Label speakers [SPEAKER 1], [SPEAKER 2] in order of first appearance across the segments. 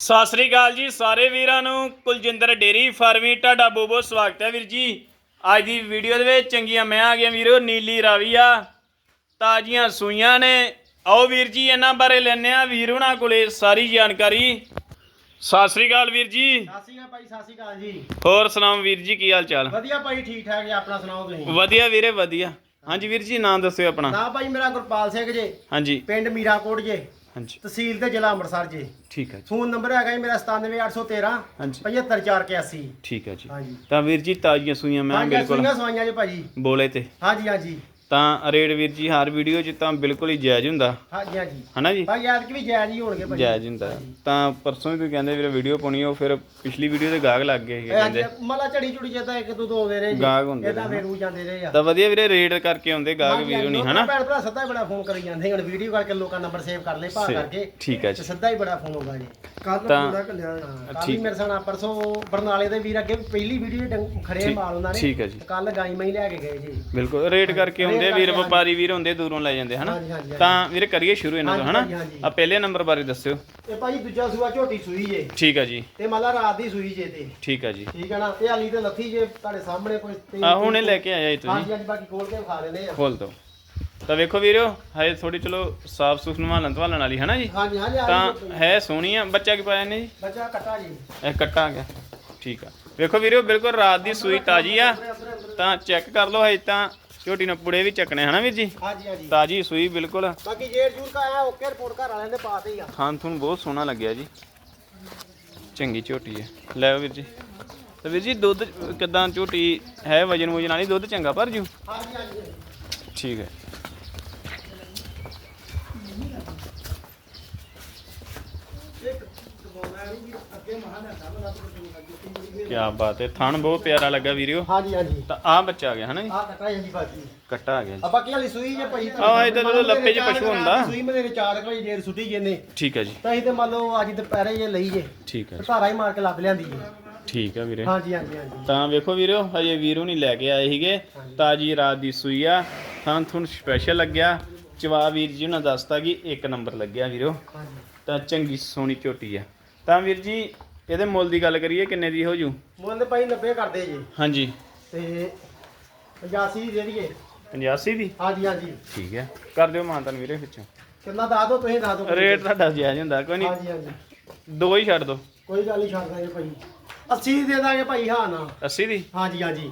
[SPEAKER 1] ਸਤਿ ਸ੍ਰੀ ਅਕਾਲ ਜੀ ਸਾਰੇ ਵੀਰਾਂ ਨੂੰ। ਕੁਲਜਿੰਦਰ ਡੇਰੀ ਫਾਰਮੀ ਤੁਹਾਡਾ ਬਹੁਤ ਸਵਾਗਤ ਹੈ ਵੀਰ ਜੀ। ਅੱਜ ਦੀ ਵੀਡੀਓ ਦੇ ਵਿੱਚ ਚੰਗੀਆਂ ਮੈਂ ਆ ਗਿਆ ਵੀਰੋ ਨੀਲੀ ਰਾਵੀ ਆ। ਤਾਜ਼ੀਆਂ ਸੂਈਆਂ ਨੇ। ਆਓ ਵੀਰ ਜੀ ਇਹਨਾਂ ਬਾਰੇ ਲੈਣੇ ਆ ਵੀਰ ਉਹਨਾਂ ਕੋਲੇ ਸਾਰੀ ਜਾਣਕਾਰੀ। ਸਤਿ ਸ੍ਰੀ ਅਕਾਲ ਵੀਰ ਜੀ।
[SPEAKER 2] ਸਤਿ ਸ਼੍ਰੀ ਅਕਾਲ ਭਾਈ ਸਤਿ ਸ਼੍ਰੀ ਅਕਾਲ ਜੀ।
[SPEAKER 1] ਹੋਰ ਸੁਣਾਓ ਵੀਰ ਜੀ ਕੀ ਹਾਲ ਚਾਲ?
[SPEAKER 2] ਵਧੀਆ ਭਾਈ ਠੀਕ ਠਾਕ ਜੀ ਆਪਣਾ ਸੁਣਾਓ ਤੁਸੀਂ?
[SPEAKER 1] ਵਧੀਆ ਵੀਰੇ ਵਧੀਆ। ਹਾਂਜੀ ਵੀਰ ਜੀ ਨਾਮ ਦੱਸਿਓ ਆਪਣਾ।
[SPEAKER 2] ਨਾ ਭਾਈ ਮੇਰਾ ਗੁਰਪਾਲ ਸਿੰਘ ਜੇ।
[SPEAKER 1] ਹਾਂਜੀ।
[SPEAKER 2] ਪਿੰਡ ਮੀਰਾਕੋਟ ਜੇ।
[SPEAKER 1] ਹਾਂਜੀ।
[SPEAKER 2] ਤਹਿਸੀਲ ਤੇ ਜ਼ਿਲ੍ਹਾ ਅੰਮ੍ਰਿਤਸਰ ਜੇ।
[SPEAKER 1] ਠੀਕ ਹੈ ਜੀ।
[SPEAKER 2] ਫੋਨ ਨੰਬਰ ਹੈਗਾ ਜੀ ਮੇਰਾ 97813
[SPEAKER 1] ਹਾਂਜੀ।
[SPEAKER 2] 75481
[SPEAKER 1] ਠੀਕ ਹੈ ਜੀ।
[SPEAKER 2] ਹਾਂਜੀ।
[SPEAKER 1] ਤਾਂ ਵੀਰ ਜੀ ਤਾਜ਼ੀਆਂ ਸੂਈਆਂ ਮੈਂ ਬਿਲਕੁਲ
[SPEAKER 2] ਸੁਣੀਆਂ ਸਵਾਈਆਂ ਜੀ ਭਾਜੀ।
[SPEAKER 1] ਬੋਲੇ ਤੇ।
[SPEAKER 2] ਹਾਂਜੀ ਹਾਂਜੀ।
[SPEAKER 1] ਤਾਂ ਰੇਟ ਵੀਰ ਜੀ ਹਰ ਵੀਡੀਓ 'ਚ ਤਾਂ ਬਿਲਕੁਲ ਹੀ ਜਾਇਜ਼ ਹੁੰਦਾ।
[SPEAKER 2] ਹਾਂਜੀ ਹਾਂਜੀ।
[SPEAKER 1] ਹਨਾ ਜੀ?
[SPEAKER 2] ਭਾਈ ਐਤਕ ਵੀ ਜਾਇਜ਼ ਹੀ ਹੋਣਗੇ ਭਾਜੀ
[SPEAKER 1] ਜਾਇਜ਼ ਹੁੰਦਾ। ਤਾਂ ਪਰਸੋਂ ਵੀ ਤੁਸੀਂ ਕਹਿੰਦੇ ਵੀਰੇ ਵੀਡੀਓ ਪਾਉਣੀ ਉਹ ਫਿਰ ਪਿਛਲੀ ਵੀਡੀਓ ਤੇ ਗਾਹਕ ਲੱਗ ਗਏ ਸੀਗੇ ਕਹਿੰਦੇ।
[SPEAKER 2] ਮਲਾ ਝੜੀ ਝੁੜੀ ਜੇ ਤਾਂ ਇੱਕ ਦੋ ਦੋ ਆਉਂਦੇ ਰਹੇ ਜੀ।
[SPEAKER 1] ਗਾਹਕ ਹੁੰਦੇ
[SPEAKER 2] ਇਹਦਾ ਵੇਰੂ ਜਾਂਦੇ ਰਹੇ ਆ।
[SPEAKER 1] ਤਾਂ ਵਧੀਆ ਵੀਰੇ ਰੇਟ ਕਰਕੇ ਆਉਂਦੇ ਗਾਹਕ ਵੀਰੋ ਨਹੀਂ
[SPEAKER 2] ਹਾਂਜੀ,
[SPEAKER 1] ਹਨਾ?
[SPEAKER 2] ਭੈਣ ਭਰਾ ਸੱਦਾ ਹੀ ਬੜਾ ਫੋਨ ਕਰੀ ਜਾਂਦੇ ਹੁਣ ਵੀਡੀਓ ਕਰਕੇ ਲੋਕਾਂ ਨੰਬਰ ਸੇਵ ਕਰ ਲਏ ਭਾ
[SPEAKER 1] ਸੇ-
[SPEAKER 2] ਕਰਕੇ।
[SPEAKER 1] ਠੀਕ ਹੈ
[SPEAKER 2] ਤੇ
[SPEAKER 1] ਜੀ।
[SPEAKER 2] ਸਿੱਧਾ ਹੀ ਬੜਾ ਫੋਨ ਹੋਗਾ ਜੀ। ਕੱਲ
[SPEAKER 1] ਤਾਂ-
[SPEAKER 2] ਪੂਰਾ ਕੱਲਿਆ ਕੱਲ
[SPEAKER 1] ਠੀਕ।
[SPEAKER 2] ਹੀ ਮੇਰੇ ਸਾਨਾ ਪਰਸੋਂ ਬਰਨਾਲੇ ਦੇ ਵੀਰ ਅੱਗੇ ਪਹਿਲੀ ਵੀਡੀਓ ਖੜੇ
[SPEAKER 1] ਠੀਕ-
[SPEAKER 2] ਮਾਲ ਉਹਨਾਂ ਨੇ।
[SPEAKER 1] ਠੀਕ ਹੈ ਜੀ।
[SPEAKER 2] ਕੱਲ ਗਾਈ ਮਈ ਲੈ ਕੇ ਗਏ ਜੀ।
[SPEAKER 1] ਬਿਲਕੁਲ ਰੇਟ ਕਰਕੇ
[SPEAKER 2] ਰੇਟ
[SPEAKER 1] ਵੀਰ ਵਪਾਰੀ ਵੀਰ ਹੁੰਦੇ ਦੂਰੋਂ ਲੈ ਜਾਂਦੇ ਹਨਾ?
[SPEAKER 2] ਹਾਂਜੀ ਹਾਂਜੀ ਹਾਂਜੀ।
[SPEAKER 1] ਤਾਂ ਵੀਰੇ ਕਰੀਏ ਸ਼ੁਰੂ ਇਹਨਾਂ ਤੋਂ ਹਨਾ?
[SPEAKER 2] ਹਾਂਜੀ।
[SPEAKER 1] ਆ ਪਹਿਲੇ ਨੰਬਰ ਬਾਰੇ ਦੱਸਿਓ।
[SPEAKER 2] ਇਹ ਭਾਜੀ ਦੂਜਾ ਸੂਆ ਝੋਟੀ ਸੂਈ ਜੇ।
[SPEAKER 1] ਠੀਕ ਹੈ ਜੀ।
[SPEAKER 2] ਤੇ ਮਾਲਾ ਰਾਤ ਦੀ ਸੂਈ ਜੇ ਤੇ।
[SPEAKER 1] ਠੀਕ ਹੈ ਜੀ।
[SPEAKER 2] ਠੀਕ ਹੈ ਨਾ? ਇਹ ਹਾਲੀ ਤੇ ਲੱਥੀ ਜੇ ਤੁਹਾਡੇ ਸਾਹਮਣੇ ਕੋਈ ਤੇ-
[SPEAKER 1] ਆ ਹੁਣੇ ਲੈ ਕੇ ਆਇਆ ਜੀ। ਤੁਸੀਂ
[SPEAKER 2] ਹਾਂਜੀ ਹਾਂਜੀ ਬਾਕੀ ਖੋਲ ਕੇ ਵਿਖਾ ਦਿੰਦੇ ਆ।
[SPEAKER 1] ਖੋਲ ਦੋ ਤਾਂ ਵੇਖੋ ਵੀਰੋ ਹਜੇ ਥੋੜੀ ਚਲੋ ਸਾਫ਼ ਸੁਥ ਨਵਾਲਣ ਧਵਾਲਣ ਵਾਲੀ ਹਨਾ ਜੀ?
[SPEAKER 2] ਹਾਂਜੀ ਹਾਂਜੀ ਆ
[SPEAKER 1] ਤਾਂ ਹੈ ਸੋਹਣੀ ਆ ਬੱਚਾ ਕੀ ਪਾਇਆ ਨੇ ਜੀ?
[SPEAKER 2] ਬੱਚਾ ਕੱਟਾ ਜੀ।
[SPEAKER 1] ਇਹ ਕੱਟਾ ਆ ਗਿਆ ਠੀਕ ਆ। ਵੇਖੋ ਵੀਰੋ ਬਿਲਕੁਲ ਰਾਤ ਦੀ ਸੂਈ ਤਾਜੀ ਆ। ਤਾਂ ਚੈੱਕ ਕਰ ਲਓ ਹਜੇ ਤਾਂ ਝੋਟੀ ਨਾਲ ਪੁੜੇ ਵੀ ਚੱਕਣੇ ਹਨਾ ਵੀਰ ਜੀ?
[SPEAKER 2] ਹਾਂਜੀ ਹਾਂਜੀ।
[SPEAKER 1] ਤਾਜੀ ਸੂਈ ਬਿਲਕੁਲ।
[SPEAKER 2] ਬਾਕੀ ਜੇਰ ਜੂਰ ਕਾ ਆਇਆ ਓਕੇ ਰਿਪੋਰਟ ਘਰ ਵਾਲਿਆਂ ਦੇ ਪਾਤੇ ਹੀ ਆ।
[SPEAKER 1] ਖਾਣ ਤੁਹਾਨੂੰ ਬਹੁਤ ਸੋਹਣਾ ਲੱਗਿਆ ਜੀ। ਚੰਗੀ ਝੋਟੀ ਹੈ ਲੈ ਵੀਰ ਜੀ। ਤੇ ਵੀਰ ਜੀ ਦੁੱਧ ਕਿਦਾਂ ਝੋਟੀ ਹੈ ਵਜਨ ਵਜਨ ਵਾਲੀ ਦੁੱਧ ਚੰਗਾ ਭਰ ਜੂ?
[SPEAKER 2] ਹਾਂਜੀ ਹਾਂਜੀ।
[SPEAKER 1] ਠੀਕ ਹੈ
[SPEAKER 2] ਇੱਕ ਕਮਾਉਣਾ ਨਹੀਂ ਵੀ ਅੱਗੇ ਮਹਾਂ ਨਾ ਕੰਮ ਲੱਗ
[SPEAKER 1] ਕੀ ਬਾਤ ਹੈ। ਥਣ ਬਹੁਤ ਪਿਆਰਾ ਲੱਗਾ ਵੀਰਿਓ।
[SPEAKER 2] ਹਾਂਜੀ ਹਾਂਜੀ।
[SPEAKER 1] ਤਾਂ ਆ ਬੱਚਾ ਆ ਗਿਆ ਹਨਾ ਜੀ?
[SPEAKER 2] ਆ ਕੱਟਾ ਜੀ ਬਾਕੀ
[SPEAKER 1] ਕੱਟਾ ਆ ਗਿਆ ਜੀ।
[SPEAKER 2] ਆ ਬਾਕੀ ਵਾਲੀ ਸੂਈ ਜੇ ਭਾਈ
[SPEAKER 1] ਆਹ ਇਹਦਾ ਜਦੋਂ ਲੱਪੇ 'ਚ ਪਸ਼ੂ ਹੁੰਦਾ।
[SPEAKER 2] ਸੂਈ ਮੇਰੇ ਚਾਰ ਕੋਈ ਜੇਰ ਸੁੱਟੀ ਜੇਨੇ
[SPEAKER 1] ਠੀਕ ਹੈ ਜੀ।
[SPEAKER 2] ਤਾਂ ਅਸੀਂ ਤੇ ਮੰਨ ਲਓ ਅੱਜ ਦੁਪਹਿਰੇ ਜੇ ਲਈ ਜੇ
[SPEAKER 1] ਠੀਕ ਹੈ
[SPEAKER 2] ਧਾਰਾ ਹੀ ਮਾਰ ਕੇ ਲੱਭ ਲਿਆਂਦੀ ਜੇ।
[SPEAKER 1] ਠੀਕ ਹੈ ਵੀਰੇ।
[SPEAKER 2] ਹਾਂਜੀ ਹਾਂਜੀ ਹਾਂਜੀ।
[SPEAKER 1] ਤਾਂ ਵੇਖੋ ਵੀਰੋ ਹਜੇ ਵੀਰੋ ਨਹੀਂ ਲੈ ਕੇ ਆਏ ਸੀਗੇ। ਤਾਜੀ ਰਾਤ ਦੀ ਸੂਈ ਆ। ਤਾਂ ਤੁਹਾਨੂੰ ਸਪੈਸ਼ਲ ਲੱਗਿਆ। ਚਵਾ ਵੀਰ ਜੀ ਉਹਨਾਂ ਦੱਸਤਾ ਕਿ ਇੱਕ ਨੰਬਰ ਲੱਗਿਆ ਵੀਰੋ
[SPEAKER 2] ਹਾਂਜੀ।
[SPEAKER 1] ਤਾਂ ਚੰਗੀ ਸੋਹਣੀ ਝੋਟੀ ਆ। ਤਾਂ ਵੀਰ ਜੀ ਇਹਦੇ ਮੁੱਲ ਦੀ ਗੱਲ ਕਰੀਏ ਕਿੰਨੇ ਦੀ ਹੋ ਜੂ?
[SPEAKER 2] ਮੁੱਲ ਭਾਈ 90 ਕਰਦੇ ਜੀ।
[SPEAKER 1] ਹਾਂਜੀ।
[SPEAKER 2] ਤੇ 85 ਦੀ ਦਈਏ।
[SPEAKER 1] 85 ਦੀ?
[SPEAKER 2] ਹਾਂਜੀ ਹਾਂਜੀ।
[SPEAKER 1] ਠੀਕ ਹੈ। ਕਰ ਦਿਓ ਮਾਨਤਨ ਵੀਰੇ ਵਿੱਚੋਂ।
[SPEAKER 2] ਕਿੰਨਾ ਦੱਸ ਦੋ ਤੁਸੀਂ ਦੱਸ ਦੋ
[SPEAKER 1] ਰੇਟ ਤੁਹਾਡਾ ਜਾਇਜ਼ ਹੁੰਦਾ ਕੋਈ ਨਹੀਂ।
[SPEAKER 2] ਹਾਂਜੀ ਹਾਂਜੀ।
[SPEAKER 1] ਦੋ ਹੀ ਛੱਡ ਦਿਓ
[SPEAKER 2] ਕੋਈ ਗੱਲ ਨਹੀਂ ਛੱਡ ਦਾਂਗੇ ਭਾਈ। 80 ਦੀ ਦਾਂਗੇ ਭਾਈ ਹਾਂ ਨਾ।
[SPEAKER 1] 80 ਦੀ?
[SPEAKER 2] ਹਾਂਜੀ ਹਾਂਜੀ।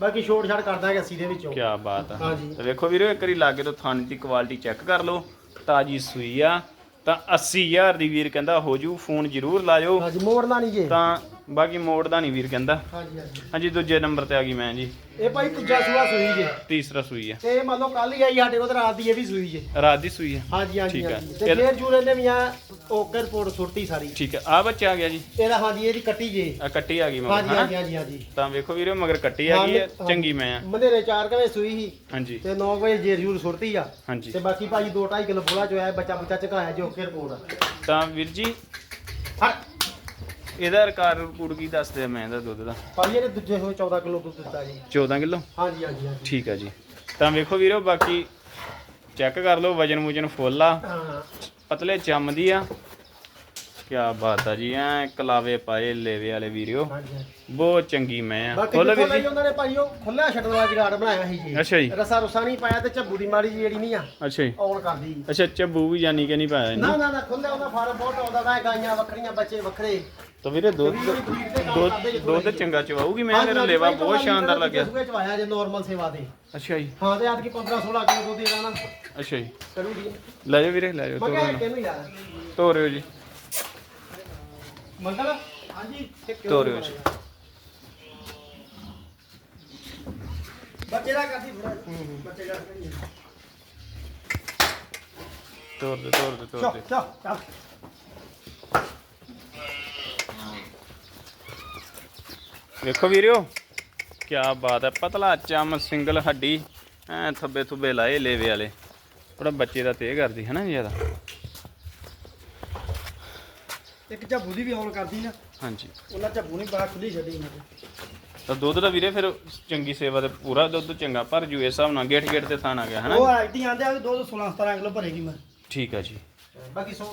[SPEAKER 2] ਬਾਕੀ ਛੋਟ ਛਾੜ ਕਰ ਦਾਂਗੇ 80 ਦੇ ਵਿੱਚੋਂ।
[SPEAKER 1] ਕੀ ਬਾਤ ਆ।
[SPEAKER 2] ਹਾਂਜੀ।
[SPEAKER 1] ਤਾਂ ਵੇਖੋ ਵੀਰੋ ਇੱਕ ਵਾਰੀ ਲਾਗੇ ਤੋਂ ਥਾਣੀ ਦੀ ਕੁਆਲਿਟੀ ਚੈੱਕ ਕਰ ਲਓ। ਤਾਜੀ ਸੂਈ ਆ। ਤਾਂ 80000 ਦੀ ਵੀਰ ਕਹਿੰਦਾ ਹੋ ਜੂ ਫੋਨ ਜ਼ਰੂਰ ਲਾਇਓ।
[SPEAKER 2] ਹਾਂਜੀ ਮੋੜਨਾ ਨਹੀਂ ਜੇ।
[SPEAKER 1] ਤਾਂ ਬਾਕੀ ਮੋੜ ਦਾ ਨਹੀਂ ਵੀਰ ਕਹਿੰਦਾ।
[SPEAKER 2] ਹਾਂਜੀ ਹਾਂਜੀ।
[SPEAKER 1] ਹਾਂਜੀ ਦੂਜੇ ਨੰਬਰ ਤੇ ਆ ਗਈ ਮੈਂ ਜੀ।
[SPEAKER 2] ਇਹ ਭਾਈ ਤੀਜਾ ਸੂਆ ਸੂਈ ਜੇ।
[SPEAKER 1] ਤੀਸਰਾ ਸੂਈ ਆ।
[SPEAKER 2] ਤੇ ਮੰਨ ਲਓ ਕੱਲ ਹੀ ਆਈ ਸਾਡੇ ਕੋਲ ਤੇ ਰਾਤ ਦੀ ਇਹ ਵੀ ਸੂਈ ਜੇ।
[SPEAKER 1] ਰਾਤ ਦੀ ਸੂਈ ਆ।
[SPEAKER 2] ਹਾਂਜੀ ਹਾਂਜੀ
[SPEAKER 1] ਠੀਕ ਹੈ।
[SPEAKER 2] ਹਾਂਜੀ। ਤੇ
[SPEAKER 1] ਫਿਰ-
[SPEAKER 2] ਜੂਰੇ ਨੇ ਵੀ ਆ ਓਕੇ ਰਿਪੋਰਟ ਸੁੱਟੀ ਸਾਰੀ।
[SPEAKER 1] ਠੀਕ ਹੈ ਆ ਬੱਚਾ ਆ ਗਿਆ ਜੀ।
[SPEAKER 2] ਇਹਦਾ ਹਾਂਜੀ ਇਹਦੀ ਕੱਟੀ ਜੇ।
[SPEAKER 1] ਆ ਕੱਟੀ ਆ ਗਈ ਮਗਰ
[SPEAKER 2] ਹਾਂਜੀ
[SPEAKER 1] ਹਨਾ?
[SPEAKER 2] ਹਾਂਜੀ ਹਾਂਜੀ। ਹਾਂਜੀ
[SPEAKER 1] ਤਾਂ ਵੇਖੋ ਵੀਰੋ ਮਗਰ ਕੱਟੀ ਆ ਗਈ ਹੈ
[SPEAKER 2] ਹਾਂ,
[SPEAKER 1] ਚੰਗੀ ਮੈਂ ਆ।
[SPEAKER 2] ਮੰਦੇਰੇ 4 ਵਜੇ ਸੂਈ ਸੀ।
[SPEAKER 1] ਹਾਂਜੀ।
[SPEAKER 2] ਤੇ 9 ਵਜੇ ਜੇਰ ਜੂਰ ਸੁੱਟਤੀ ਆ।
[SPEAKER 1] ਹਾਂਜੀ।
[SPEAKER 2] ਤੇ ਬਾਕੀ ਭਾਜੀ 2.5 ਕਿਲੋ ਬੋਲਾ ਜੋ ਹੈ ਬੱਚਾ ਬੱਚਾ ਚਕਾਇਆ ਜੋ ਓਕੇ ਰਿਪੋਰਟ।
[SPEAKER 1] ਤਾਂ ਵੀਰ ਜੀ
[SPEAKER 2] ਹਟ।
[SPEAKER 1] ਇਹਦਾ ਰਿਕਾਰਡ ਰਿਪੋਰਟ ਕੀ ਦੱਸਦੇ ਆ? ਮੈਂ ਇਹਦਾ ਦੁੱਧ ਦਾ।
[SPEAKER 2] ਭਾਜੀ ਇਹਨੇ ਦੂਜੇ ਹੋਏ 14 ਕਿਲੋ ਦੁੱਧ ਦਿੱਤਾ ਜੀ।
[SPEAKER 1] 14 ਕਿਲੋ?
[SPEAKER 2] ਹਾਂਜੀ ਹਾਂਜੀ ਹਾਂਜੀ।
[SPEAKER 1] ਠੀਕ ਆ ਜੀ। ਤਾਂ ਵੇਖੋ ਵੀਰੋ ਬਾਕੀ ਚੈੱਕ ਕਰ ਲਓ ਵਜਨ ਵੁਜਨ ਫੁੱਲ ਆ।
[SPEAKER 2] ਹਾਂ।
[SPEAKER 1] ਪਤਲੇ ਚੰਮਦੀ ਆ। ਕੀ ਬਾਤ ਆ ਜੀ ਐ ਕਲਾਵੇ ਪਾਏ ਲੇਵੇ ਵਾਲੇ ਵੀਰਿਓ
[SPEAKER 2] ਹਾਂਜੀ ਹਾਂਜੀ।
[SPEAKER 1] ਬਹੁਤ ਚੰਗੀ ਮੈਂ ਆ।
[SPEAKER 2] ਬਾਕੀ
[SPEAKER 1] ਖੋਲੋ ਵੀਰ ਜੀ।
[SPEAKER 2] ਉਹਨਾਂ ਨੇ ਭਾਈ ਉਹ ਖੁੱਲਿਆ ਛੱਡਣ ਵਾਲਾ ਜਗਾੜ ਬਣਾਇਆ ਸੀ ਜੀ।
[SPEAKER 1] ਅੱਛਾ ਜੀ।
[SPEAKER 2] ਰਸਾ ਰੁਸਾ ਨਹੀਂ ਪਾਇਆ ਤੇ ਝੱਬੂ ਦੀ ਮਾੜੀ ਜਿਹੀ ਜਿਹੜੀ ਨਹੀਂ ਆ
[SPEAKER 1] ਅੱਛਾ ਜੀ।
[SPEAKER 2] ਆਉਣ ਕਰਦੀ।
[SPEAKER 1] ਅੱਛਾ ਚੱਬੂ ਵੀ ਜਾਨੀ ਕਿ ਨਹੀਂ ਪਾਇਆ
[SPEAKER 2] ਨਾ
[SPEAKER 1] ਇਹਨੂੰ।
[SPEAKER 2] ਨਾ ਨਾ ਖੁੱਲਿਆ ਉਹਦਾ ਫਾਰਮ ਬਹੁਤ ਆਉਂਦਾ ਵਾ ਗਾਈਆਂ ਵੱਖਰੀਆਂ ਬੱਚੇ ਵੱਖਰੇ।
[SPEAKER 1] ਤਾਂ ਵੀਰੇ ਦੁੱਧ ਦੁੱਧ ਦੁੱਧ ਚੰਗਾ ਚਵਾਉਗੀ ਮੈਂ ਮੇਰਾ ਲੇਵਾ ਬਹੁਤ ਸ਼ਾਨਦਾਰ ਲੱਗਿਆ।
[SPEAKER 2] ਸੂਏ ਚ ਆਇਆ ਜੇ ਨਾਰਮਲ ਸੇਵਾ ਤੇ।
[SPEAKER 1] ਅੱਛਾ ਜੀ।
[SPEAKER 2] ਹਾਂ ਤੇ ਅੱਜ ਕੀ 15 16 ਕਿਲੋ ਦੁੱਧ ਦੇਣਾ ਨਾ।
[SPEAKER 1] ਅੱਛਾ ਜੀ।
[SPEAKER 2] ਕਰੂਗੀ।
[SPEAKER 1] ਲੈ ਜਾਓ ਵੀਰੇ ਲੈ ਜਾਓ
[SPEAKER 2] ਮੈਂ
[SPEAKER 1] ਤੋਰੋ
[SPEAKER 2] ਕਿਹਨੂੰ ਯਾਰ
[SPEAKER 1] ਤੋਰਿਓ ਜੀ।
[SPEAKER 2] ਮੰਗਲ? ਹਾਂਜੀ
[SPEAKER 1] ਤੋਰਿਓ ਜੀ।
[SPEAKER 2] ਬੱਚੇ ਦਾ ਥੋੜਾ ਬੱਚੇ ਦਾ
[SPEAKER 1] ਤੋਰ ਦੇ ਤੋਰ ਦੇ ਤੋਰ ਦੇ
[SPEAKER 2] ਚਲ ਚਲ।
[SPEAKER 1] ਵੇਖੋ ਵੀਰਿਓ ਕੀ ਬਾਤ ਹੈ। ਪਤਲਾ ਚਮ ਸਿੰਗਲ ਹੱਡੀ ਐ ਥੱਬੇ ਥੁੱਬੇ ਲਾਏ ਲੇਵੇ ਵਾਲੇ। ਥੋੜਾ ਬੱਚੇ ਦਾ ਤੇ ਕਰਦੀ ਹੈ ਨਾ ਜ਼ਿਆਦਾ
[SPEAKER 2] ਇੱਕ ਝੱਬੂ ਦੀ ਵੀ ਆਉਣ ਕਰਦੀ ਨਾ
[SPEAKER 1] ਹਾਂਜੀ।
[SPEAKER 2] ਉਹਨਾਂ ਝੱਬੂ ਨਹੀਂ ਬਾਹਰ ਖੁੱਲੀ ਛੱਡੀ ਇਹਨਾਂ ਤੇ
[SPEAKER 1] ਤਾਂ ਦੁੱਧ ਦਾ ਵੀਰੇ ਫਿਰ ਚੰਗੀ ਸੇਵਾ ਤੇ ਪੂਰਾ ਦੁੱਧ ਚੰਗਾ ਭਰ ਜੂ ਇਸ ਹਿਸਾਬ ਨਾਲ ਗੇਟ ਗੇਟ ਤੇ ਥਾਣ ਆ ਗਿਆ ਹੈ
[SPEAKER 2] ਉਹ
[SPEAKER 1] ਨਾ
[SPEAKER 2] ਆਈਟੀ ਆਂਦੇ ਆ ਵੀ ਦੁੱਧ 16 17 ਕਿਲੋ ਭਰੇਗੀ ਮੈਂ।
[SPEAKER 1] ਠੀਕ ਆ ਜੀ।
[SPEAKER 2] ਬਾਕੀ 100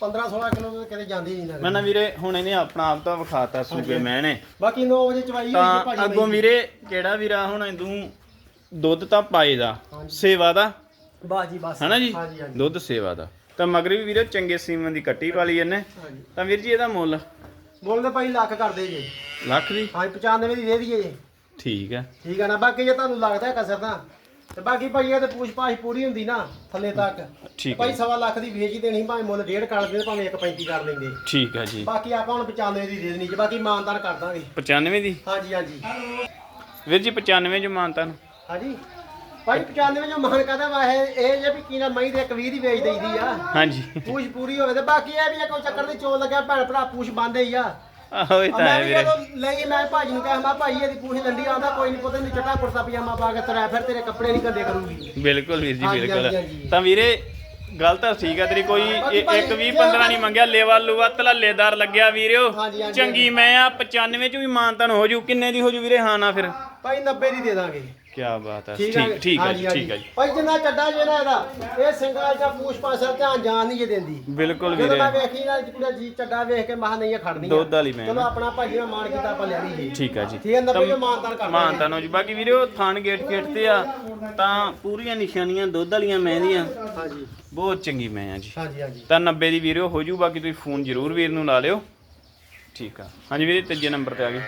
[SPEAKER 2] 15 16 ਕਿਲੋ ਤਾਂ ਕਿਤੇ ਜਾਂਦੀ ਨਹੀਂ
[SPEAKER 1] ਮੈਂ
[SPEAKER 2] ਨਾ
[SPEAKER 1] ਨਾ ਵੀਰੇ ਹੁਣ ਇਹਨੇ ਆਪਣਾ ਆਪ ਤਾਂ ਵਿਖਾਤਾ ਸੂਬੇ ਮੈਂ ਨੇ
[SPEAKER 2] ਬਾਕੀ 9 ਵਜੇ ਚਵਾਈ ਹੋਈ ਜੀ
[SPEAKER 1] ਤਾਂ
[SPEAKER 2] ਭਾਜੀ
[SPEAKER 1] ਅੱਗੋਂ
[SPEAKER 2] ਮੇਰੀ।
[SPEAKER 1] ਵੀਰੇ ਕਿਹੜਾ ਵੀਰਾ ਹੁਣ ਤੂੰ ਦੁੱਧ ਤਾਂ ਪਾਏ ਦਾ। ਸੇਵਾ ਦਾ?
[SPEAKER 2] ਬਸ
[SPEAKER 1] ਹਨਾ ਜੀ? ਦੁੱਧ ਸੇਵਾ ਦਾ। ਤਾਂ ਮਗਰ ਵੀ ਵੀਰੇ ਚੰਗੇ ਸੀਮਨ ਦੀ ਕੱਟੀ ਪਾਲੀ ਇਹਨੇ।
[SPEAKER 2] ਹਾਂਜੀ।
[SPEAKER 1] ਤਾਂ ਵੀਰ ਜੀ ਇਹਦਾ ਮੁੱਲ?
[SPEAKER 2] ਬੋਲਦੇ ਭਾਈ ਲੱਖ ਕਰਦੇ ਜੀ।
[SPEAKER 1] ਲੱਖ ਦੀ?
[SPEAKER 2] ਹਾਂਜੀ 95 ਦੀ ਦੇ ਦਈਏ ਜੀ।
[SPEAKER 1] ਠੀਕ ਹੈ।
[SPEAKER 2] ਠੀਕ ਹੈ ਨਾ ਬਾਕੀ ਜੇ ਤੁਹਾਨੂੰ ਲੱਗਦਾ ਹੈ ਕਸਰ ਤਾਂ ਤੇ ਬਾਕੀ ਭਾਈ ਇਹ ਤੇ ਪੂਛ ਪਾਛ ਪੂਰੀ ਹੁੰਦੀ ਨਾ ਥੱਲੇ ਤੱਕ।
[SPEAKER 1] ਠੀਕ
[SPEAKER 2] ਭਾਈ ਸਵਾ ਲੱਖ ਦੀ ਵੇਚ ਹੀ ਦੇਣੀ ਭਾਵੇਂ ਮੁੱਲ ਡੇਢ ਕਰ ਦਿੰਦੇ ਭਾਵੇਂ 1.35 ਕਰ ਲੈਂਦੇ।
[SPEAKER 1] ਠੀਕ ਹੈ ਜੀ।
[SPEAKER 2] ਬਾਕੀ ਆਪਾਂ ਹੁਣ 95 ਦੀ ਦੇ ਦੇਣੀ ਜੀ ਬਾਕੀ ਇਮਾਨਦਾਰ ਕਰ ਦਾਂਗੇ।
[SPEAKER 1] 95 ਦੀ?
[SPEAKER 2] ਹਾਂਜੀ ਹਾਂਜੀ।
[SPEAKER 1] ਵੀਰ ਜੀ 95 ਚ ਮਾਨਤਾ ਨੂੰ।
[SPEAKER 2] ਹਾਂਜੀ। ਭਾਈ 95 ਜੋ ਮਹਾਨ ਕਹਦਾ ਵਾਹੇ ਇਹ ਜੇ ਵੀ ਕੀਨਾ ਮਈ ਦੇ ਇੱਕ 20 ਦੀ ਵੇਚ ਦਈਦੀ ਆ।
[SPEAKER 1] ਹਾਂਜੀ।
[SPEAKER 2] ਪੂਛ ਪੂਰੀ ਹੋਵੇ ਤੇ ਬਾਕੀ ਇਹ ਵੀ ਇਹ ਕੋਈ ਚੱਕਰ ਦੀ ਚੋਲ ਲੱਗਿਆ ਭੈਣ ਭਰਾ ਪੂਛ ਬੰਦੇ ਹੀ ਆ।
[SPEAKER 1] ਆਹੋ ਇਹ ਤਾਂ
[SPEAKER 2] ਮੈਂ
[SPEAKER 1] ਹੈ
[SPEAKER 2] ਵੀ
[SPEAKER 1] ਵੀਰੇ।
[SPEAKER 2] ਜਦੋਂ ਲਈ ਮੈਂ ਭਾਜੀ ਨੂੰ ਕਿਹਾ ਮੈਂ ਭਾਈ ਇਹਦੀ ਪੂਛ ਲੰਡੀ ਆਉਂਦਾ ਕੋਈ ਨਹੀਂ ਪਤਾ ਨਹੀਂ ਚਟਾ ਕੁੜਤਾ ਪਜਾਮਾ ਪਾ ਕੇ ਤੁਰਿਆ ਫਿਰ ਤੇਰੇ ਕੱਪੜੇ ਨਹੀਂ ਗੰਦੇ ਕਰੂਗੀ।
[SPEAKER 1] ਬਿਲਕੁਲ ਵੀਰ ਜੀ
[SPEAKER 2] ਹਾਂਜੀ,
[SPEAKER 1] ਬਿਲਕੁਲ।
[SPEAKER 2] ਹਾਂਜੀ।
[SPEAKER 1] ਤਾਂ ਵੀਰੇ ਗੱਲ ਤਾਂ ਠੀਕ ਆ ਤੇਰੀ ਕੋਈ
[SPEAKER 2] ਬਾਕੀ
[SPEAKER 1] ਇਹ-
[SPEAKER 2] ਭਾਈ
[SPEAKER 1] ਇੱਕ 20
[SPEAKER 2] ਜੇ
[SPEAKER 1] 15 ਨਹੀਂ ਮੰਗਿਆ ਲੇਵਾ ਲੂਆ ਤਲੱਲੇਦਾਰ ਲੱਗਿਆ ਵੀਰਿਓ।
[SPEAKER 2] ਹਾਂਜੀ, ਹਾਂਜੀ,
[SPEAKER 1] ਚੰਗੀ ਮੈਂ ਆ 95 ਚ ਵੀ ਮਾਨਤਾ ਨੂੰ ਹੋ ਜੂ ਕਿੰਨੇ ਦੀ ਹੋ ਜੂ ਵੀਰੇ? ਹਾਂ ਨਾ ਫਿਰ।
[SPEAKER 2] ਭਾਈ 90 ਦੀ ਦੇ ਦਾਂਗੇ।
[SPEAKER 1] ਕੀ ਬਾਤ ਹੈ।
[SPEAKER 2] ਠੀਕ ਹੈ
[SPEAKER 1] ਠੀਕ ਹੈ ਜੀ। ਠੀਕ ਹੈ ਜੀ।
[SPEAKER 2] ਭਾਈ ਜਿੰਨਾ ਚੱਡਾ ਜੇ ਨਾ ਇਹਦਾ ਇਹ ਸਿੰਗਲ ਜਾਂ ਪੂਛ ਪਾਸਾ ਧਿਆਨ ਜਾਣ ਨਹੀਂ ਜੇ ਦਿੰਦੀ।
[SPEAKER 1] ਬਿਲਕੁਲ
[SPEAKER 2] ਜਦੋਂ
[SPEAKER 1] ਵੀਰੇ
[SPEAKER 2] ਮੈਂ ਵੇਖੀ ਨਾ ਕੁੜਾ ਜੀ ਚੱਡਾ ਵੇਖ ਕੇ ਮਹਾ ਨਹੀਂ ਖੜਨੀ।
[SPEAKER 1] ਦੁੱਧ ਵਾਲੀ ਮੈਂ
[SPEAKER 2] ਚਲੋ ਆਪਣਾ ਭਾਜੀ ਨਾਲ ਮਾਣ ਕੀਤਾ ਆਪਾਂ ਲੈ ਲਈ ਜੀ।
[SPEAKER 1] ਠੀਕ ਹੈ ਜੀ।
[SPEAKER 2] ਠੀਕ ਹੈ 90 ਜੋ ਮਾਨਦਾਰ ਕਰ
[SPEAKER 1] ਮਾਨਤਾ ਨੂੰ ਜੀ। ਬਾਕੀ ਵੀਰੇ ਉਹ ਥਾਨ ਗੇਟ ਗੇਟ ਤੇ ਆ ਤਾਂ ਪੂਰੀਆਂ ਨਿਸ਼ਾਨੀਆਂ ਦੁੱਧ ਵਾਲੀਆਂ ਮੈਂ ਦੀਆਂ।
[SPEAKER 2] ਹਾਂਜੀ।
[SPEAKER 1] ਬਹੁਤ ਚੰਗੀ ਮੈਂ ਆ ਜੀ।
[SPEAKER 2] ਹਾਂਜੀ ਹਾਂਜੀ।
[SPEAKER 1] ਤਾਂ 90 ਦੀ ਵੀਰੇ ਹੋ ਜੂ ਬਾਕੀ ਤੁਸੀਂ ਫੋਨ ਜ਼ਰੂਰ ਵੀਰ ਨੂੰ ਲਾ ਲਿਓ। ਠੀਕ ਆ। ਹਾਂਜੀ ਵੀਰੇ ਤੀਜੇ ਨੰਬਰ ਤੇ ਆ ਗਏ।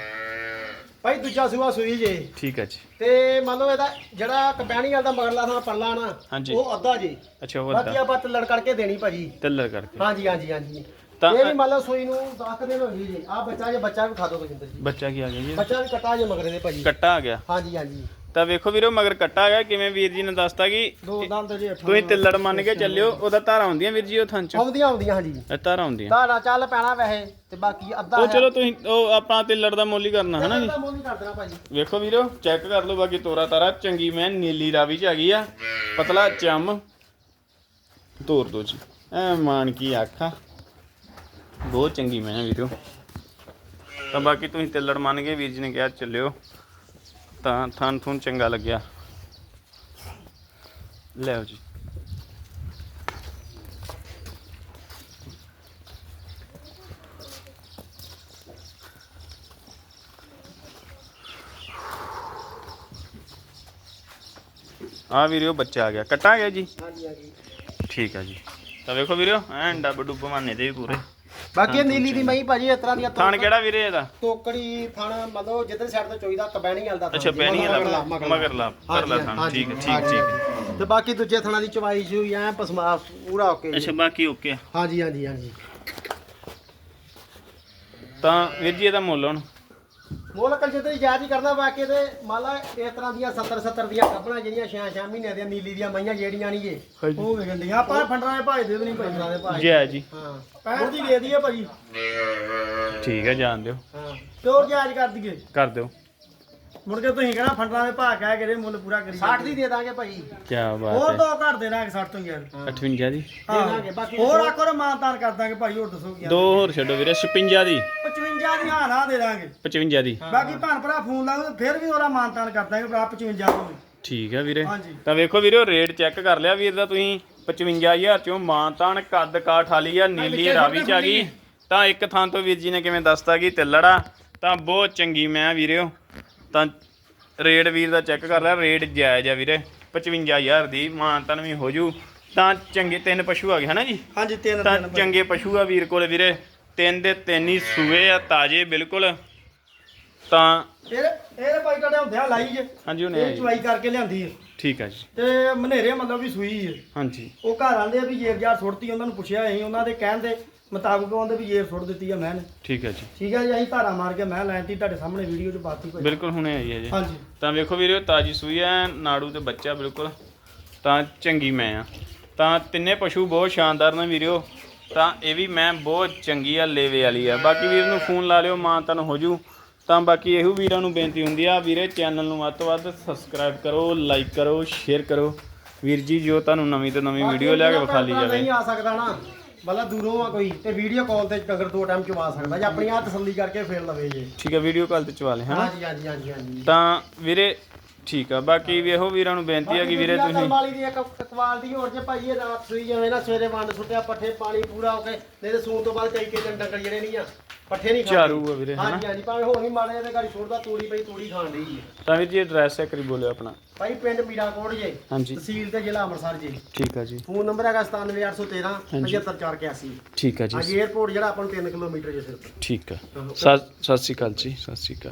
[SPEAKER 2] ਭਾਈ ਦੂਜਾ ਸੂਆ ਸੂਈ ਜੇ।
[SPEAKER 1] ਠੀਕ ਹੈ ਜੀ।
[SPEAKER 2] ਤੇ ਮੰਨ ਲਓ ਇਹਦਾ ਜਿਹੜਾ ਕਪੈਣੀ ਵਾਲਾ ਦਾ ਮਗਰਲਾ ਥਾਂ ਪਰਲਾ ਨਾ
[SPEAKER 1] ਹਾਂਜੀ।
[SPEAKER 2] ਉਹ ਅੱਧਾ ਜੀ।
[SPEAKER 1] ਅੱਛਾ ਉਹ
[SPEAKER 2] ਬਾਕੀ
[SPEAKER 1] ਅੱਧਾ
[SPEAKER 2] ਆਪਾਂ ਤੱਲੜ ਕਰਕੇ ਦੇਣੀ ਭਾਜੀ।
[SPEAKER 1] ਤੱਲਰ ਕਰਕੇ।
[SPEAKER 2] ਹਾਂਜੀ ਹਾਂਜੀ ਹਾਂਜੀ।
[SPEAKER 1] ਤਾਂ-
[SPEAKER 2] ਇਹ ਵੀ ਮੰਨ ਲਓ ਸੂਈ ਨੂੰ 10 ਦਿਨ ਹੋ ਗਏ ਜੀ। ਆ ਬੱਚਾ ਜੇ ਬੱਚਾ ਵੀ ਖਾ ਦੋ ਬਜਿੰਦਰ ਜੀ।
[SPEAKER 1] ਬੱਚਾ ਕੀ ਆ ਗਿਆ ਜੀ?
[SPEAKER 2] ਬੱਚਾ ਵੀ ਕਟਾ ਜੇ ਮਗਰੇ ਦੇ ਭਾਜੀ।
[SPEAKER 1] ਕੱਟਾ ਆ ਗਿਆ।
[SPEAKER 2] ਹਾਂਜੀ ਹਾਂਜੀ।
[SPEAKER 1] ਤਾਂ ਵੇਖੋ ਵੀਰੋ ਮਗਰ ਕੱਟਾ ਗਿਆ ਕਿਵੇਂ ਵੀਰ ਜੀ ਨੇ ਦੱਸਤਾ ਕਿ
[SPEAKER 2] ਦੋ ਦੰਦ ਜੇ
[SPEAKER 1] ਤੁਸੀਂ ਤਿੱਲੜ ਮੰਨ ਕੇ ਚੱਲਿਓ ਉਹਦਾ ਧਾਰਾ ਹੁੰਦੀਆਂ ਵੀਰ ਜੀ ਉਹ ਥਾਂ ਚ।
[SPEAKER 2] ਆਉਂਦੀਆਂ ਆਉਂਦੀਆਂ ਹਾਂਜੀ।
[SPEAKER 1] ਇਹ ਧਾਰਾ ਹੁੰਦੀਆਂ।
[SPEAKER 2] ਤੁਹਾਡਾ ਚੱਲ ਪੈਣਾ ਵੈਸੇ ਤੇ ਬਾਕੀ ਅੱਧਾ
[SPEAKER 1] ਉਹ ਚਲੋ ਤੁਸੀਂ ਉਹ ਆਪਾਂ ਤਿੱਲੜ ਦਾ ਮੁੱਲ ਹੀ ਕਰਨਾ ਹੈ ਨਾ ਜੀ
[SPEAKER 2] ਮੋਨੀ ਕਰ ਦੇਣਾ ਭਾਜੀ।
[SPEAKER 1] ਵੇਖੋ ਵੀਰੋ ਚੈੱਕ ਕਰ ਲਓ ਬਾਕੀ ਤੋਰਾ ਤਾਰਾ ਚੰਗੀ ਮੈਂ ਨੀਲੀ ਰਾਵੀ ਚ ਆ ਗਈ ਆ ਪਤਲਾ ਚਮ। ਤੋਰ ਦੋ ਜੀ। ਐ ਮਾਨ ਕੀ ਆਖਾ। ਬਹੁਤ ਚੰਗੀ ਮੈਂ ਵੀਰੋ। ਤਾਂ ਬਾਕੀ ਤੁਸੀਂ ਤਿੱਲੜ ਮੰਨ ਗਏ ਵੀਰ ਜੀ ਨੇ ਕਿਹਾ ਚੱਲਿਓ। ਤਾਂ ਥਾਨ ਥੂਨ ਚੰਗਾ ਲੱਗਿਆ। ਲਿਆਓ ਜੀ। ਆ ਵੀਰੋ ਬੱਚਾ ਆ ਗਿਆ। ਕੱਟਾ ਆ ਗਿਆ ਜੀ?
[SPEAKER 2] ਹਾਂਜੀ ਹਾਂਜੀ।
[SPEAKER 1] ਠੀਕ ਆ ਜੀ। ਤਾਂ ਵੇਖੋ ਵੀਰੋ ਐਂ ਡੱਬ ਡੁੱਬ ਮਾਨੇ ਤੇ ਵੀ ਪੂਰੇ।
[SPEAKER 2] ਬਾਕੀ ਇਹ ਨੀਲੀ ਦੀ ਮਈ ਭਾਜੀ ਇਸ ਤਰ੍ਹਾਂ ਦੀਆਂ
[SPEAKER 1] ਥਾਣ ਕਿਹੜਾ ਵੀਰੇ ਇਹਦਾ
[SPEAKER 2] ਟੋਕੜੀ ਥਣ ਮਤਲਬ ਜਿੱਧਰ ਸਾਈਡ ਤੋਂ ਚੋਈ ਦਾ ਕਬੈਣੀ ਵਾਲਾ ਥਣ
[SPEAKER 1] ਅੱਛਾ
[SPEAKER 2] ਜੀ,
[SPEAKER 1] ਪੈਣੀ ਵਾਲਾ
[SPEAKER 2] ਮਗਰਲਾ।
[SPEAKER 1] ਪਰਲਾ ਥਾਣ ਠੀਕ ਹੈ ਠੀਕ। ਠੀਕ।
[SPEAKER 2] ਤੇ ਬਾਕੀ ਦੂਜੇ ਥਣਾ ਦੀ ਚਵਾਈ ਚੂਈ ਐ ਪਸਮਾ ਪੂਰਾ ਓਕੇ
[SPEAKER 1] ਅੱਛਾ ਬਾਕੀ ਓਕੇ।
[SPEAKER 2] ਹਾਂਜੀ ਹਾਂਜੀ ਹਾਂਜੀ
[SPEAKER 1] ਤਾਂ ਵੀਰ ਜੀ ਇਹਦਾ ਮੁੱਲ ਹੁਣ
[SPEAKER 2] ਮੁੱਲ ਕਲ ਜਿੱਦਾਂ ਜਾਇਜ਼ ਹੀ ਕਰਦਾ ਬਾਕੀ ਤੇ ਮੰਨ ਲਾ ਇਸ ਤਰ੍ਹਾਂ ਦੀਆਂ 70 70 ਦੀਆਂ ਕੱਪੜਾਂ ਜਿਹੜੀਆਂ 6 6 ਮਹੀਨਿਆਂ ਦੀਆਂ ਨੀਲੀ ਦੀਆਂ ਮਈਆਂ ਜਿਹੜੀਆਂ ਨਹੀਂ ਜੇ
[SPEAKER 1] ਹਾਂਜੀ।
[SPEAKER 2] ਉਹ ਵਿਕਣ ਦੀਆਂ ਆਪਾਂ ਫੰਡਰਾਂ ਦੇ ਭਾਈ ਦੇ ਦੇਣੀ ਫੰਡਰਾਂ ਦੇ ਭਾਈ
[SPEAKER 1] ਜੈ ਜੀ।
[SPEAKER 2] ਹਾਂ 65 ਦੀ ਦੇ ਦਈਏ ਭਾਜੀ
[SPEAKER 1] ਠੀਕ ਹੈ ਜਾਣ ਦਿਓ।
[SPEAKER 2] ਹਾਂ ਪਿਓਰ ਜਾਇਜ਼ ਕਰ ਦਈਏ?
[SPEAKER 1] ਕਰ ਦਿਓ।
[SPEAKER 2] ਮੁੜ ਕੇ ਤੁਸੀਂ ਕਹਿਣਾ ਫੰਡਰਾਂ ਦੇ ਭਾਅ ਕਹਿ ਕੇ ਦੇ ਮੁੱਲ ਪੂਰਾ ਕਰੀ 60 ਦੀ ਦੇ ਦਾਂਗੇ ਭਾਈ।
[SPEAKER 1] ਕੀ
[SPEAKER 2] ਹੋਰ
[SPEAKER 1] ਬਾਤ ਹੈ।
[SPEAKER 2] ਦੋ ਘੱਟ ਦੇ ਦਾਂਗੇ 60 ਤੋਂ ਯਾਰ
[SPEAKER 1] 58 ਦੀ।
[SPEAKER 2] ਦੇ ਦਾਂਗੇ ਬਾਕੀ
[SPEAKER 3] ਹੋਰ ਆਕੋ ਮਾਨਤਾਨ ਕਰ ਦਾਂਗੇ ਭਾਈ ਹੋਰ ਦੱਸੋ ਕੀ
[SPEAKER 1] ਦੋ ਹੋਰ ਛੱਡੋ ਵੀਰੇ 56 ਦੀ।
[SPEAKER 3] 55 ਦੀ ਹਾਂ ਨਾ ਦੇ ਦਾਂਗੇ।
[SPEAKER 1] 55 ਦੀ।
[SPEAKER 3] ਬਾਕੀ ਭੈਣ ਭਰਾ ਫੋਨ ਲਾਓ ਫਿਰ ਵੀ ਉਹਦਾ ਮਾਨਤਾਨ ਕਰ ਦਾਂਗੇ ਭਰਾ 55 ਦੀ
[SPEAKER 1] ਠੀਕ ਹੈ ਵੀਰੇ।
[SPEAKER 3] ਹਾਂਜੀ।
[SPEAKER 1] ਤਾਂ ਵੇਖੋ ਵੀਰੇ ਰੇਟ ਚੈੱਕ ਕਰ ਲਿਆ ਵੀਰ ਦਾ ਤੁਸੀਂ। 55000 ਚੋਂ ਮਾਨਤਾਨ ਕੱਦ ਕਾਠ ਵਾਲੀ ਆ ਨੀਲੀ ਰਾਵੀ ਚ ਆ ਗਈ ਤਾਂ ਇੱਕ ਥਾਂ ਤੋਂ ਵੀਰ ਜੀ ਨੇ ਕਿਵੇਂ ਦੱਸਤਾ ਕਿ ਤਿੱਲੜਾ। ਤਾਂ ਬਹੁਤ ਚੰਗੀ ਮੈਂ ਵੀਰਿਓ। ਤਾਂ ਰੇਟ ਵੀਰ ਦਾ ਚੈੱਕ ਕਰ ਲਿਆ ਰੇਟ ਜਾਇਜ਼ ਆ ਵੀਰੇ। 55000 ਦੀ ਮਾਨਤਾਨ ਵੀ ਹੋ ਜੂ। ਤਾਂ ਚੰਗੇ ਤਿੰਨ ਪਸ਼ੂ ਆ ਗਏ ਹਨਾ ਜੀ?
[SPEAKER 3] ਹਾਂਜੀ ਤਿੰਨ
[SPEAKER 1] ਤਾਂ ਚੰਗੇ ਪਸ਼ੂ ਆ ਵੀਰ ਕੋਲੇ ਵੀਰੇ। ਤਿੰਨ ਦੇ ਤਿੰਨ ਹੀ ਸੂਏ ਆ ਤਾਜੇ ਬਿਲਕੁਲ। ਤਾਂ
[SPEAKER 3] ਇਹ ਇਹ ਭਾਈ ਤੁਹਾਡੇ ਹੁੰਦਿਆ ਲਾਈ ਜੇ।
[SPEAKER 1] ਹਾਂਜੀ ਉਹਨੇ
[SPEAKER 3] ਇਹ ਚਵਾਈ ਕਰਕੇ ਲਿਆਂਦੀ ਹੈ
[SPEAKER 1] ਠੀਕ ਆ ਜੀ।
[SPEAKER 3] ਤੇ ਮਨੇਰੇ ਮਤਲਬ ਵੀ ਸੂਈ ਹੈ
[SPEAKER 1] ਹਾਂਜੀ।
[SPEAKER 3] ਉਹ ਘਰ ਆਂਦੇ ਆ ਵੀ ਜੇਰ ਜਾਰ ਸੁੱਟਤੀ ਉਹਨਾਂ ਨੂੰ ਪੁੱਛਿਆ ਅਸੀਂ ਉਹਨਾਂ ਦੇ ਕਹਿਣ ਦੇ ਮੁਤਾਬਕ ਉਹਦੇ ਵੀ ਜੇਰ ਸੁੱਟ ਦਿੱਤੀ ਆ ਮੈਂ ਨੇ।
[SPEAKER 1] ਠੀਕ ਹੈ ਜੀ।
[SPEAKER 3] ਠੀਕ ਹੈ ਜੀ ਅਸੀਂ ਧਾਰਾ ਮਾਰ ਕੇ ਮੈਂ ਲੈਣਤੀ ਤੁਹਾਡੇ ਸਾਹਮਣੇ ਵੀਡੀਓ 'ਚ ਬਾਤੀ ਕੋਈ
[SPEAKER 1] ਬਿਲਕੁਲ ਹੁਣੇ ਆਈ ਹੈ ਜੀ।
[SPEAKER 3] ਹਾਂਜੀ।
[SPEAKER 1] ਤਾਂ ਵੇਖੋ ਵੀਰੇ ਤਾਜੀ ਸੂਈ ਐ ਨਾੜੂ ਤੇ ਬੱਚਾ ਬਿਲਕੁਲ। ਤਾਂ ਚੰਗੀ ਮੈਂ ਆ। ਤਾਂ ਤਿੰਨੇ ਪਸ਼ੂ ਬਹੁਤ ਸ਼ਾਨਦਾਰ ਨੇ ਵੀਰਿਓ ਤਾਂ ਇਹ ਵੀ ਮੈਂ ਬਹੁਤ ਚੰਗੀ ਆ ਲੇਵੇ ਵਾਲੀ ਆ। ਬਾਕੀ ਵੀਰ ਨੂੰ ਫੋਨ ਲਾ ਲਿਓ ਮਾਂ ਤਨ ਹੋ ਜੂ। ਤਾਂ ਬਾਕੀ ਇਹੋ ਵੀਰਾਂ ਨੂੰ ਬੇਨਤੀ ਹੁੰਦੀ ਆ ਵੀਰੇ ਚੈਨਲ ਨੂੰ ਵੱਧ ਤੋਂ ਵੱਧ ਸਬਸਕ੍ਰਾਈਬ ਕਰੋ ਲਾਈਕ ਕਰੋ ਸ਼ੇਅਰ ਕਰੋ। ਵੀਰ ਜੀ ਜੋ ਤੁਹਾਨੂੰ ਨਵੀਂ ਤੋਂ ਨਵੀਂ ਵੀਡੀਓ ਲਿਆ ਕੇ ਵਿਖਾ ਲਈ ਜਾਵੇ।
[SPEAKER 2] ਨਹੀਂ ਆ ਸਕਦਾ ਨਾ। ਮਤਲਬ ਦੂਰੋਂ ਆ ਕੋਈ ਤੇ ਵੀਡੀਓ ਕਾਲ ਤੇ ਕਗਰ ਦੋ ਟਾਈਮ ਚਵਾ ਸਕਦਾ ਜੇ ਆਪਣੀ ਆ ਤਸੱਲੀ ਕਰਕੇ ਫੇਰ ਲਵੇ ਜੇ।
[SPEAKER 1] ਠੀਕ ਹੈ ਵੀਡੀਓ ਕਾਲ ਤੇ ਚਵਾ ਲੈ ਹਨਾ?
[SPEAKER 2] ਹਾਂਜੀ ਹਾਂਜੀ ਹਾਂਜੀ ਹਾਂਜੀ।
[SPEAKER 1] ਤਾਂ ਵੀਰੇ ਠੀਕ ਆ ਬਾਕੀ ਵੀ ਇਹੋ ਵੀਰਾਂ ਨੂੰ ਬੇਨਤੀ ਆ ਕਿ ਵੀਰੇ ਤੁਸੀਂ
[SPEAKER 2] ਵਾਲੀ ਦੀ ਇੱਕ ਕੁਆਲਿਟੀ ਹੋਰ ਜੇ ਭਾਈ ਇਹ ਰਾਤ ਸੂਈ ਜਾਵੇ ਨਾ ਸਵੇਰੇ ਵੰਡ ਸੁੱਟਿਆ ਪੱਠੇ ਪਾਣੀ ਪੂਰਾ ਹੋ ਕੇ ਨਹੀਂ ਤੇ ਸੂਣ ਤੋਂ ਬਾਅਦ ਕਈ ਕਈ ਦਿਨ ਡੰਗਰ ਜਿਹੜੇ ਨਹੀਂ ਆ। ਪੱਠੇ ਨਹੀਂ ਖਾਂਦੇ।
[SPEAKER 1] ਝਾਰੂ ਆ ਵੀਰੇ, ਹਨਾ?
[SPEAKER 2] ਹਾਂਜੀ ਹਾਂਜੀ ਭਾਵੇਂ ਹੋਰ ਵੀ ਮਾੜੇ ਇਹਦੇ ਗਾੜੀ ਛੋੜਦਾ ਤੂੜੀ ਪਈ ਤੂੜੀ ਖਾਣ ਲਈ ਹੈ
[SPEAKER 1] ਤਾਂ ਵੀਰ ਜੀ ਐਡਰੈਸ ਇੱਕ ਵਾਰੀ ਬੋਲਿਓ ਆਪਣਾ।
[SPEAKER 2] ਭਾਈ ਪਿੰਡ ਮੀਰਾਕੋਟ ਜੇ
[SPEAKER 1] ਹਾਂਜੀ।
[SPEAKER 2] ਤਹਿਸੀਲ ਤੇ ਜ਼ਿਲ੍ਹਾ ਅੰਮ੍ਰਿਤਸਰ ਜੀ।
[SPEAKER 1] ਠੀਕ ਆ ਜੀ।
[SPEAKER 2] ਫੋਨ ਨੰਬਰ ਹੈਗਾ 97813
[SPEAKER 1] ਹਾਂਜੀ।
[SPEAKER 2] 75481
[SPEAKER 1] ਠੀਕ ਆ ਜੀ।
[SPEAKER 2] ਹਾਂਜੀ 에어ਪੋਰਟ ਜਿਹੜਾ ਆਪਾਂ ਨੂੰ 3 ਕਿਲੋਮੀਟਰ ਜੇ ਸਿਰਫ।
[SPEAKER 1] ਠੀਕ ਆ। ਸਤਿ ਸਤਿ ਸ਼੍ਰੀ ਅਕਾਲ ਜੀ ਸਤਿ ਸ਼੍ਰੀ ਅਕਾਲ।